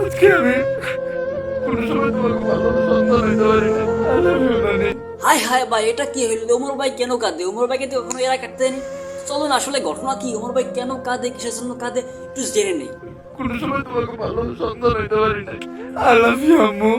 আজকে আমি কোনো সময় তোমাকে ভালো সন্তান পারি না। হায় হায় ভাই এটা কি হইল? ওমর ভাই কেন কাঁদে? ওমর ভাইকে তো কখনো এরা কাটতে আসলে ঘটনা কি? ওমর ভাই কেন কাঁদে? কিসের জন্য কাঁদে? একটু জেনে নেই। কোনো সময় তোমাকে ভালো সন্তান হইতে পারি না I love you, আম্মু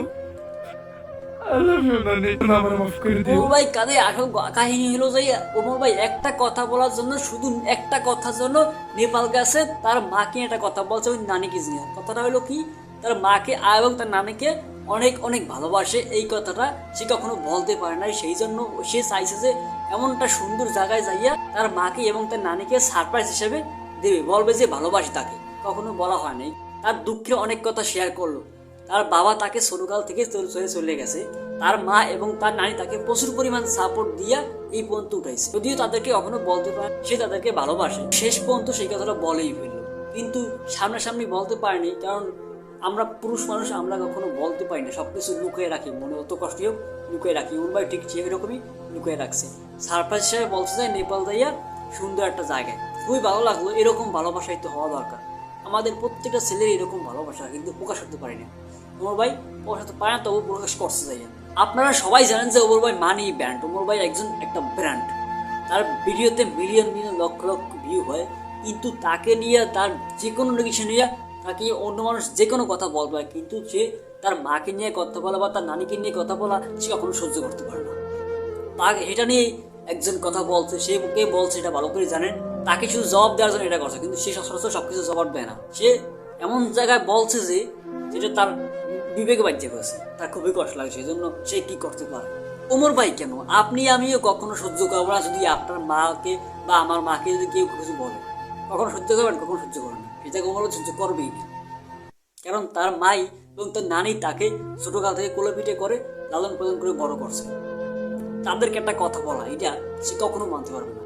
ভাই আসল কাহিনী হলো যে ওমর ভাই একটা কথা বলার জন্য শুধু একটা কথার জন্য নেপাল গেছে তার মাকে একটা কথা বলছে ওই নানিকে নিয়ে কথাটা হলো কি? তার মাকে এবং তার নানিকে অনেক অনেক ভালোবাসে। এই কথাটা সে কখনো বলতে পারে না সেই জন্য সে চাইছে যে এমনটা সুন্দর জায়গায় যাইয়া তার মাকে এবং তার নানিকে সারপ্রাইজ হিসেবে দেবে। বলবে যে ভালোবাসি তাকে। কখনো বলা হয় নাই। তার দুঃখে অনেক কথা শেয়ার করল। তার বাবা তাকে ছোটকাল থেকে চলে চলে চলে গেছে। তার মা এবং তার নানি তাকে প্রচুর পরিমাণ সাপোর্ট দিয়া এই পর্যন্ত উঠাইছে। যদিও তাদেরকে কখনো বলতে পারে সে তাদেরকে ভালোবাসে। শেষ পর্যন্ত সেই কথাটা বলেই ফেলল। কিন্তু সামনাসামনি বলতে পারেনি, কারণ আমরা পুরুষ মানুষ, আমরা কখনো বলতে পারি না। সবকিছু লুকিয়ে রাখি, মনে অত কষ্ট হোক, লুকিয়ে রাখি। উনবাই ঠিক এরকমই লুকিয়ে রাখছে। সারপ্রাইজ হিসাবে বলতে যে নেপাল দাইয়া সুন্দর একটা জায়গায়। খুবই ভালো লাগল, এরকম ভালোবাসাই তো হওয়া দরকার। আমাদের প্রত্যেকটা ছেলের এরকম ভালোবাসা, কিন্তু প্রকাশ করতে পারি না। ওমর ভাই প্রকাশ করতে পারে না, তবু প্রকাশ করছে যাই আপনারা সবাই জানেন যে ওমর ভাই মানি ব্র্যান্ড ওমর ভাই একজন একটা ব্র্যান্ড তার ভিডিওতে million million lakh lakh view হয়। কিন্তু তাকে নিয়ে, তার যে কোনো কিছু নিয়ে তাকে অন্য মানুষ যে কোনো কথা বলবে, কিন্তু সে তার মাকে নিয়ে কথা বলা বা তার নানিকে নিয়ে কথা বলা সে কখনো সহ্য করতে পারে না। তাকে এটা নিয়ে একজন কথা বলছে, সে কে বলছে এটা ভালো করে জানেন, তাকে শুধু জবাব দেওয়ার জন্য এটা করছে, কিন্তু সে সচরাচর সবকিছু জবাব দেয় না। সে এমন জায়গায় বলছে যে, যেটা তার বিবেকে বাজ্যে করেছে, তার খুবই কষ্ট লাগছে এই জন্য সে কি করতে পারে? ওমর ভাই কেন? আপনি আমিও কখনো সহ্য করব না যদি আপনার মাকে বা আমার মাকে যদি কেউ কিছু বলে। কখনো সহ্য করবেন? কখনো সহ্য করবেন না। ওমর ভাই সহ্য করবেই কারণ তার মাই এবং তার নানি তাকে ছোটকাল থেকে কোলে পিঠে করে লালন পালন করে বড় করছে। তাদেরকে একটা কথা বলা, এটা সে কখনো মানতে পারবে না।